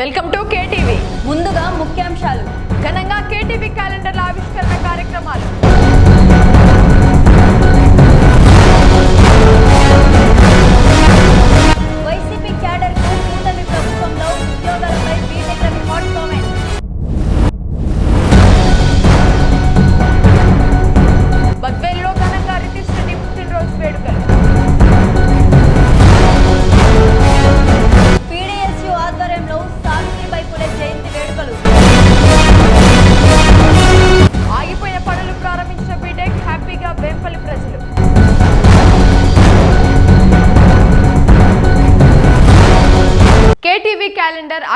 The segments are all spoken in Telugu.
Welcome to KTV. ముందుగా ముఖ్యాంశాలు. ఘనంగా కేటీవీ క్యాలెండర్ల ఆవిష్కరణ కార్యక్రమాలు.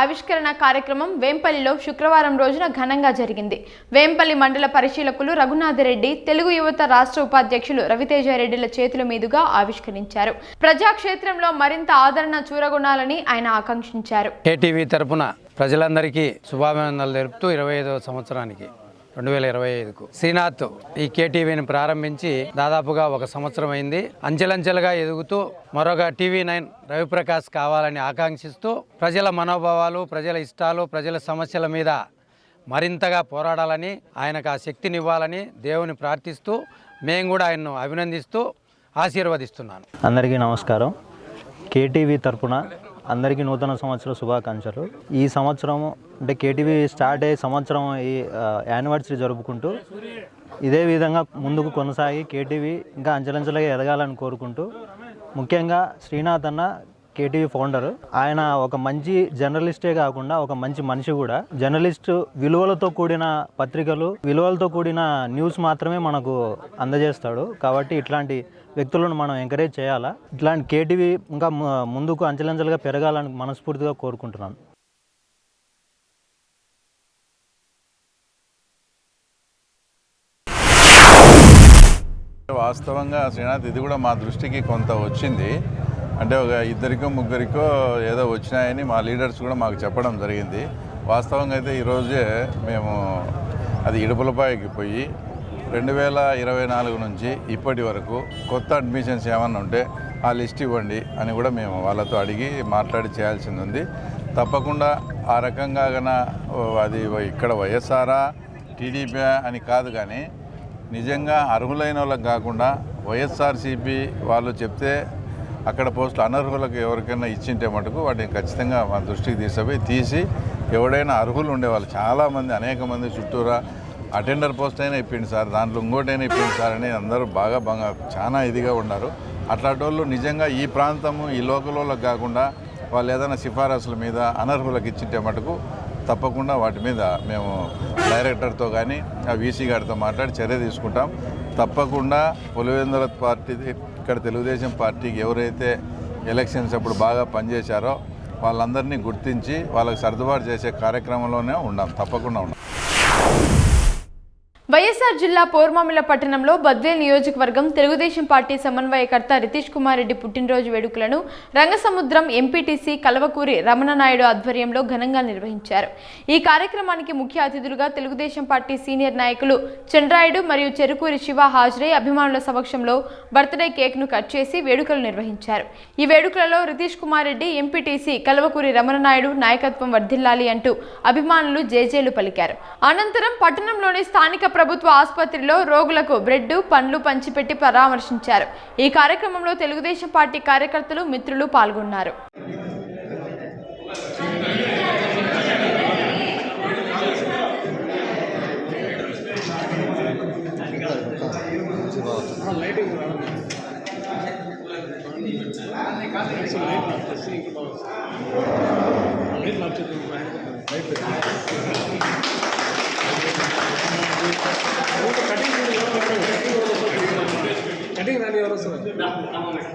ఆవిష్కరణ కార్యక్రమం వేంపల్లిలో శుక్రవారం రోజున ఘనంగా జరిగింది. వేంపల్లి మండల పరిశీలకులు రఘునాథరెడ్డి తెలుగు యువత రాష్ట్ర ఉపాధ్యక్షులు రవితేజారెడ్డిల చేతుల మీదుగా ఆవిష్కరించారు. ప్రజాక్షేత్రంలో మరింత ఆదరణ చూరగొనాలని ఆయన ఆకాంక్షించారు. కేటీవీ తరపున ప్రజలందరికీ శుభాభినందనలు తెలుపుతూ ఇరవై ఐదవ సంవత్సరానికి రెండు వేల ఇరవై ఐదుకు. శ్రీనాథ్ ఈ కేటీవీని ప్రారంభించి దాదాపుగా ఒక సంవత్సరం అయింది. అంచెలంచెలుగా ఎదుగుతూ మరొక టీవీ నైన్ రవిప్రకాష్ కావాలని ఆకాంక్షిస్తూ ప్రజల మనోభావాలు ప్రజల ఇష్టాలు ప్రజల సమస్యల మీద మరింతగా పోరాడాలని ఆయనకు ఆ శక్తినివ్వాలని దేవుని ప్రార్థిస్తూ మేము కూడా ఆయన్ను అభినందిస్తూ ఆశీర్వదిస్తున్నాను. అందరికీ నమస్కారం. కేటీవీ తరపున అందరికీ నూతన సంవత్సర శుభాకాంక్షలు. ఈ సంవత్సరం అంటే కేటీవీ స్టార్ట్ అయ్యే సంవత్సరం ఈ యానివర్సరీ జరుపుకుంటూ ఇదే విధంగా ముందుకు కొనసాగి కేటీవీ ఇంకా అంచెలంచెలుగా ఎదగాలని కోరుకుంటూ ముఖ్యంగా శ్రీనాథ్ అన్న కేటీవీ ఫౌండర్. ఆయన ఒక మంచి జర్నలిస్టే కాకుండా ఒక మంచి మనిషి కూడా. జర్నలిస్ట్ విలువలతో కూడిన పత్రికలు విలువలతో కూడిన న్యూస్ మాత్రమే మనకు అందజేస్తాడు. కాబట్టి ఇట్లాంటి వ్యక్తులను మనం ఎంకరేజ్ చేయాలా? ఇట్లాంటి కేటీవీ ఇంకా ముందుకు అంచెలంచెలుగా పెరగాలని మనస్ఫూర్తిగా కోరుకుంటున్నాను వాస్తవంగా శ్రీనాథ్ ఇది కూడా మా దృష్టికి కొంత వచ్చింది. అంటే ఒక ఇద్దరికో ముగ్గురికో ఏదో వచ్చినాయని మా లీడర్స్ కూడా మాకు చెప్పడం జరిగింది. వాస్తవంగా అయితే ఈరోజే మేము అది ఇడుపులపాయకి పోయి రెండు వేల ఇరవై నాలుగు నుంచి ఇప్పటి వరకు కొత్త అడ్మిషన్స్ ఏమన్నా ఉంటే ఆ లిస్ట్ ఇవ్వండి అని కూడా మేము వాళ్ళతో అడిగి మాట్లాడి చేయాల్సింది ఉంది. తప్పకుండా ఆ రకంగా అది ఇక్కడ వైఎస్ఆరా టీడీపీ అని కాదు కానీ నిజంగా అర్హులైన వాళ్ళకి కాకుండా వైఎస్ఆర్సీపీ వాళ్ళు చెప్తే అక్కడ పోస్టులు అనర్హులకు ఎవరికైనా ఇచ్చింటే మటుకు వాటిని ఖచ్చితంగా మన దృష్టికి తీసుకుపోయి తీసి ఎవడైనా అర్హులు ఉండేవాళ్ళు. చాలామంది అనేక మంది చుట్టూరా అటెండర్ పోస్ట్ అయినా ఇప్పింది సార్ దాంట్లో ఇంకోటైనా ఇప్పింది సార్ అని అందరూ బాగా బాగా చాలా ఇదిగా ఉన్నారు. అట్లాంటి వాళ్ళు నిజంగా ఈ ప్రాంతము ఈ లోకల్ వాళ్ళకి కాకుండా వాళ్ళు ఏదైనా సిఫారసుల మీద అనర్హులకు ఇచ్చింటే మటుకు తప్పకుండా వాటి మీద మేము డైరెక్టర్తో కానీ ఆ వీసీ గారితో మాట్లాడి చర్య తీసుకుంటాం. తప్పకుండా పులివెందుల పార్టీ ఇక్కడ తెలుగుదేశం పార్టీకి ఎవరైతే ఎలక్షన్స్ అప్పుడు బాగా పనిచేశారో వాళ్ళందరినీ గుర్తించి వాళ్ళకి సర్దుబాటు చేసే కార్యక్రమంలోనే ఉండాం తప్పకుండా ఉండాం. వైఎస్ఆర్ జిల్లా పోర్మామిల పట్టణంలో బద్వేల్ నియోజకవర్గం తెలుగుదేశం పార్టీ సమన్వయకర్త రితీష్ కుమార్ రెడ్డి పుట్టినరోజు వేడుకలను రంగసముద్రం ఎంపీటీసీ కలవకూరి రమణనాయుడు ఆధ్వర్యంలో ఘనంగా నిర్వహించారు. ఈ కార్యక్రమానికి ముఖ్య అతిథులుగా తెలుగుదేశం పార్టీ సీనియర్ నాయకులు చంద్రాయుడు మరియు చెరుకూరి శివ హాజరై అభిమానుల సమక్షంలో బర్త్డే కేక్ను కట్ చేసి వేడుకలు నిర్వహించారు. ఈ వేడుకలలో రితీష్ కుమార్ రెడ్డి ఎంపీటీసీ కలవకూరి రమణనాయుడు నాయకత్వం వర్ధిల్లాలి అంటూ అభిమానులు జేజేలు పలికారు. అనంతరం పట్టణంలోని స్థానిక ప్రభుత్వ ఆసుపత్రిలో రోగులకు బ్రెడ్ పండ్లు పంచిపెట్టి పరామర్శించారు. ఈ కార్యక్రమంలో తెలుగుదేశం పార్టీ కార్యకర్తలు మిత్రులు పాల్గొన్నారు. Vamos a ver.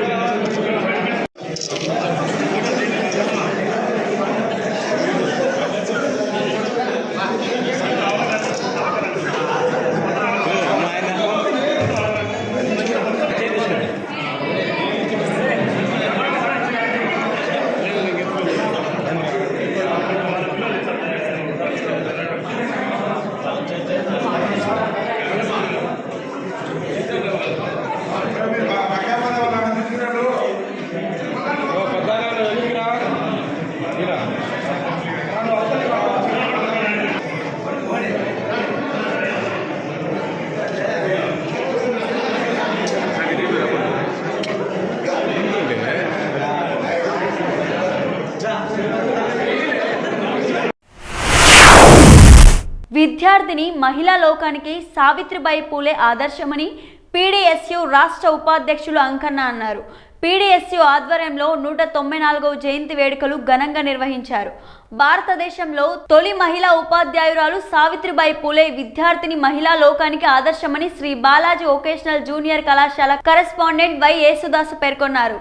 విద్యార్థిని మహిళా లోకానికి సావిత్రిబాయి పూలే ఆదర్శమని పీడీఎస్యు రాష్ట్ర ఉపాధ్యక్షులు అంకన్న అన్నారు. పీడీఎస్యు ఆధ్వర్యంలో నూట తొంభై నాలుగవ జయంతి వేడుకలు ఘనంగా నిర్వహించారు. భారతదేశంలో తొలి మహిళా ఉపాధ్యాయురాలు సావిత్రిబాయి పూలే విద్యార్థిని మహిళా లోకానికి ఆదర్శమని శ్రీ బాలాజీ వొకేషనల్ జూనియర్ కళాశాల కరెస్పాండెంట్ వై యేసుదాసు పేర్కొన్నారు.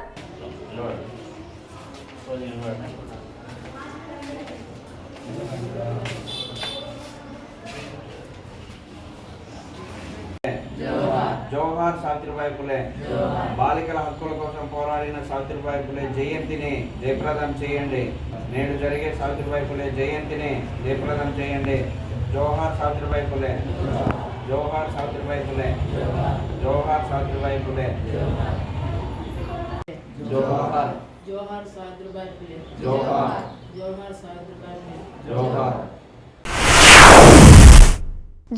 జవహర్ సావిత్రిబాయి పులే. బాలికల హక్కుల కోసం పోరాడిన సావిత్రిబాయి పులే జయంతిని జయప్రదం చేయండి. నేడు జరిగే సావిత్రిబాయి పులే జయంతిని జయప్రదం చేయండి. జవహర్ సావిత్రిబాయి పులే. జవహర్ సావిత్రిబాయి పులే. జవహర్ సావిత్రిబాయి పులే. జవహర్ జోహార్ సావిత్రిబాయి ఫులే జోహార్. జోహార్ సావిత్రిబాయి ఫులే జవహర్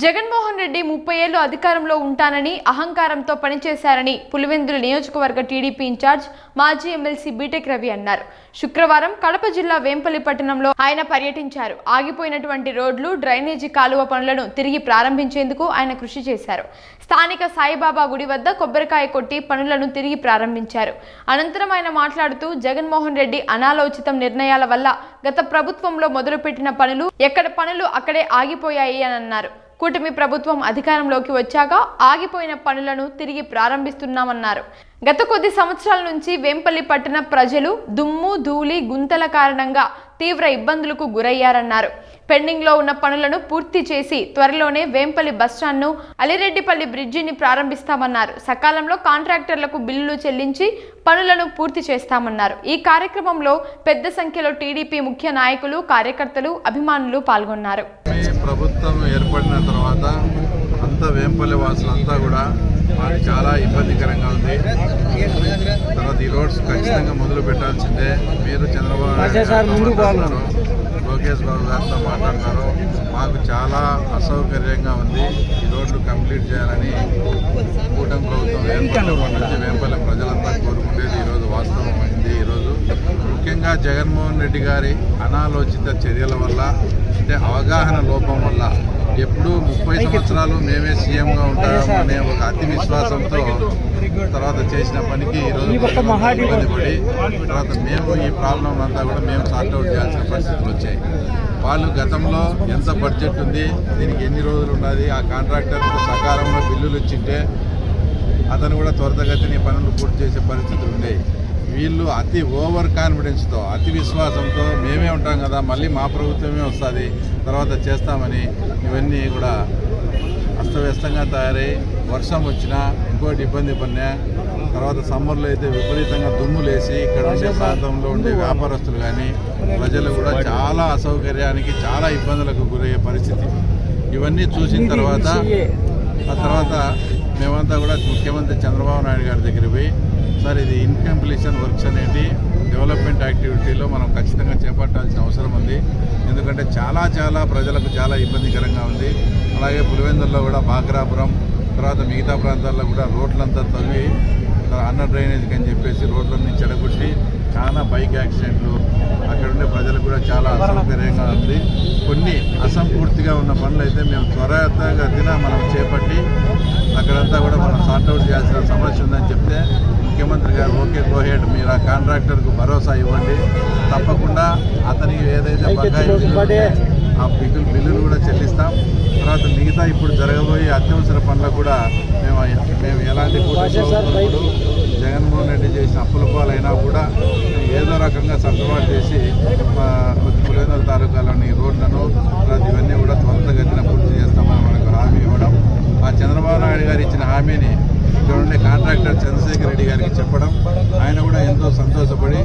జగన్మోహన్ రెడ్డి ముప్పై ఏళ్ళు అధికారంలో ఉంటానని అహంకారంతో పనిచేశారని పులివెందుల నియోజకవర్గ టీడీపీ ఇన్ఛార్జ్ మాజీ ఎమ్మెల్సీ బీటెక్ రవి అన్నారు. శుక్రవారం కడప జిల్లా వేంపల్లి పట్టణంలో ఆయన పర్యటించారు. ఆగిపోయినటువంటి రోడ్లు డ్రైనేజీ కాలువ పనులను తిరిగి ప్రారంభించేందుకు ఆయన కృషి చేశారు. స్థానిక సాయిబాబా గుడి వద్ద కొబ్బరికాయ కొట్టి పనులను తిరిగి ప్రారంభించారు. అనంతరం ఆయన మాట్లాడుతూ జగన్మోహన్ రెడ్డి అనాలోచితం నిర్ణయాల వల్ల గత ప్రభుత్వంలో మొదలుపెట్టిన పనులు ఎక్కడ పనులు అక్కడే ఆగిపోయాయి అని అన్నారు. కూటమి ప్రభుత్వం అధికారంలోకి వచ్చాక ఆగిపోయిన పనులను తిరిగి ప్రారంభిస్తున్నామన్నారు. గత కొద్ది సంవత్సరాల నుంచి వేంపల్లి పట్టణ ప్రజలు దుమ్ము ధూళి గుంతల కారణంగా తీవ్ర ఇబ్బందులకు గురయ్యారన్నారు. పెండింగ్లో ఉన్న పనులను పూర్తి చేసి త్వరలోనే వేంపల్లి బస్టాండ్ను అలిరెడ్డిపల్లి బ్రిడ్జిని ప్రారంభిస్తామన్నారు. సకాలంలో కాంట్రాక్టర్లకు బిల్లులు చెల్లించి పనులను పూర్తి చేస్తామన్నారు. ఈ కార్యక్రమంలో పెద్ద సంఖ్యలో టీడీపీ ముఖ్య నాయకులు కార్యకర్తలు అభిమానులు పాల్గొన్నారు. ప్రభుత్వం ఏర్పడిన తర్వాత అంతా వేంపల్లి వాసులంతా కూడా మాకు చాలా ఇబ్బందికరంగా ఉంది. ఈ రోడ్స్ ఖచ్చితంగా మొదలు పెట్టాల్సిందే. మీరు చంద్రబాబు నాయుడు లోకేష్ బాబు గారితో మాట్లాడుతున్నారు మాకు చాలా అసౌకర్యంగా ఉంది. ఈ రోడ్లు కంప్లీట్ చేయాలని కూటమి ప్రభుత్వం ఏర్పడినప్పటి నుంచి వేంపల్లి ప్రజలంతా కోరుకునేది ఈరోజు వాస్తవమైంది ఈరోజు ముఖ్యంగా జగన్మోహన్ రెడ్డి గారి అనాలోచిత చర్యల వల్ల అంటే అవగాహన లోపం వల్ల ఎప్పుడూ ముప్పై సంవత్సరాలు మేమే సీఎంగా ఉంటాము అనే ఒక అతి విశ్వాసంతో తర్వాత చేసిన పనికి ఈరోజు ఇబ్బంది పడి తర్వాత మేము ఈ ప్రాబ్లం అంతా కూడా మేము సార్ట్అవుట్ చేయాల్సిన పరిస్థితులు వచ్చాయి. వాళ్ళు గతంలో ఎంత బడ్జెట్ ఉంది దీనికి ఎన్ని రోజులు ఉన్నది ఆ కాంట్రాక్టర్కు సకాలంలో బిల్లులు ఇచ్చింటే అతను కూడా త్వరితగతిని పనులు పూర్తి చేసే పరిస్థితులు ఉన్నాయి. వీళ్ళు అతి ఓవర్ కాన్ఫిడెన్స్తో అతి విశ్వాసంతో మేమే ఉంటాం కదా మళ్ళీ మా ప్రభుత్వమే వస్తుంది తర్వాత చేస్తామని ఇవన్నీ కూడా అస్తవ్యస్తంగా తయారై వర్షం వచ్చినా ఇంకోటి ఇబ్బంది పడినా తర్వాత సమ్మర్లో అయితే విపరీతంగా దుమ్ములేసి ఇక్కడ ఉండే ప్రాంతంలో ఉండే వ్యాపారస్తులు కానీ ప్రజలు కూడా చాలా అసౌకర్యానికి చాలా ఇబ్బందులకు గురయ్యే పరిస్థితి. ఇవన్నీ చూసిన తర్వాత ఆ తర్వాత మేమంతా కూడా ముఖ్యమంత్రి చంద్రబాబు నాయుడు గారి దగ్గర పోయి సార్ ఇది ఇన్కంప్లీషన్ వర్క్స్ అనేది డెవలప్మెంట్ యాక్టివిటీలో మనం ఖచ్చితంగా చేపట్టాల్సిన అవసరం ఉంది. ఎందుకంటే చాలా చాలా ప్రజలకు చాలా ఇబ్బందికరంగా ఉంది. అలాగే పులివెందుల్లో కూడా బాగ్రాపురం తర్వాత మిగతా ప్రాంతాల్లో కూడా రోడ్లంతా తవ్వి అన్న డ్రైనేజ్కి అని చెప్పేసి రోడ్లన్నీ చెడగొట్టి చాలా బైక్ యాక్సిడెంట్లు. అక్కడ ఉండే ప్రజలకు కూడా చాలా అసౌకర్యంగా ఉంది. కొన్ని అసంపూర్తిగా ఉన్న పనులు అయితే మేము త్వరగతిన మనం చేపట్టి అక్కడంతా కూడా మనం సార్ట్అవుట్ చేయాల్సిన సమస్య ఉందని చెప్తే ముఖ్యమంత్రి గారు ఓకే గోహెడ్ మీరు ఆ కాంట్రాక్టర్కు భరోసా ఇవ్వండి. తప్పకుండా అతనికి ఏదైతే బకాయి ఆ బిల్లులు బిల్లులు కూడా చెల్లిస్తాం తర్వాత మిగతా ఇప్పుడు జరగబోయే అత్యవసర పనులకు కూడా మేము మేము ఎలాంటి కూడా జగన్మోహన్ రెడ్డి చేసిన అప్పుల పాలైనా కూడా ఏదో రకంగా సర్దుబాటు చేసి మా పులివెందుల తాలూకాలోని రోడ్లను తర్వాత ఇవన్నీ కూడా త్వరితగతిన పూర్తి చేస్తామని మనకు హామీ ఇవ్వడం ఆ చంద్రబాబు నాయుడు గారు ఇచ్చిన హామీని ఇక్కడ ఉండే కాంట్రాక్టర్ చంద్రశేఖర్ చెప్పడం. ఆయన కూడా ఎంతో సంతోషపడి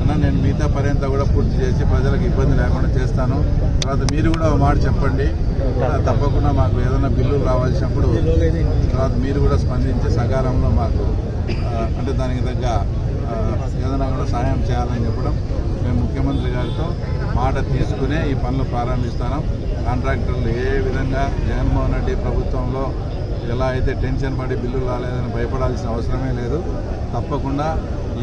అన్న నేను మిగతా పని కూడా పూర్తి చేసి ప్రజలకు ఇబ్బంది లేకుండా చేస్తాను. తర్వాత మీరు కూడా ఒక మాట చెప్పండి. తప్పకుండా మాకు ఏదైనా బిల్లులు రావాల్సినప్పుడు తర్వాత మీరు కూడా స్పందించి సకాలంలో మాకు అంటే దానికి తగ్గ ఏదైనా కూడా సహాయం చేయాలని చెప్పడం మేము ముఖ్యమంత్రి గారితో మాట తీసుకునే ఈ పనులు ప్రారంభిస్తాను కాంట్రాక్టర్లు ఏ విధంగా జగన్మోహన్ రెడ్డి ప్రభుత్వంలో ఎలా అయితే టెన్షన్ పడి బిల్లులు రాలేదని భయపడాల్సిన అవసరమే లేదు. తప్పకుండా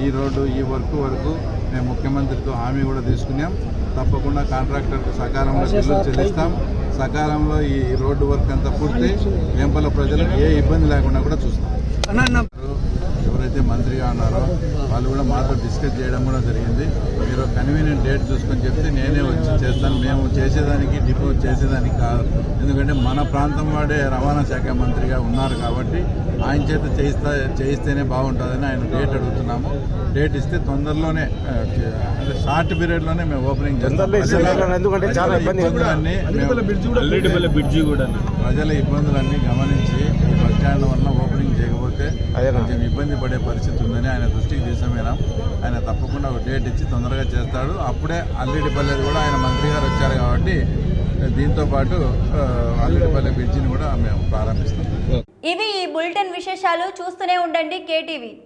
ఈ రోడ్డు ఈ వర్క్ వరకు మేము ముఖ్యమంత్రితో హామీ కూడా తీసుకున్నాం. తప్పకుండా కాంట్రాక్టర్కు సకాలంలో బిల్లులు చెల్లిస్తాం. సకాలంలో ఈ రోడ్డు వర్క్ అంతా పూర్తి వెంపల ప్రజలు ఏ ఇబ్బంది లేకుండా కూడా చూస్తాం. ఎవరైతే మంత్రిగా ఉన్నారో వాళ్ళు కూడా మాతో డిస్కస్ చేయడం కూడా జరిగింది. మీరు కన్వీనియంట్ డేట్ చూసుకొని చెప్తే నేనే వచ్చి చేస్తాను. మేము చేసేదానికి డిపో చేసేదానికి కాదు. ఎందుకంటే మన ప్రాంతం వాడే రవాణా శాఖ మంత్రిగా ఉన్నారు కాబట్టి ఆయన చేత చేయిస్తా చేయిస్తేనే బాగుంటుందని ఆయన డేట్ అడుగుతున్నాము. డేట్ ఇస్తే తొందరలోనే అంటే షార్ట్ పీరియడ్లోనే మేము ఓపెనింగ్ చేస్తాం. ప్రజల ఇబ్బందులన్నీ గమనించి బస్ స్టాండ్ వల్ల ఓపెనింగ్ చేయకపోతే కొంచెం ఇబ్బంది పడే పరిస్థితి ఉందని ఆయన దృష్టికి తీసుకుపోయినాం. ఆయన తప్పకుండా ఒక డేట్ ఇచ్చి తొందరగా చేస్తాడు. అప్పుడే అల్లిడిపల్లెది కూడా ఆయన మంత్రి గారు వచ్చారు కాబట్టి దీంతో పాటు అల్లిడిపల్లె బ్రిడ్జిని కూడా మేము ప్రారంభిస్తాం. ఇవి ఈ బులెటిన్ విశేషాలు చూస్తూనే ఉండండి కేటీవీ.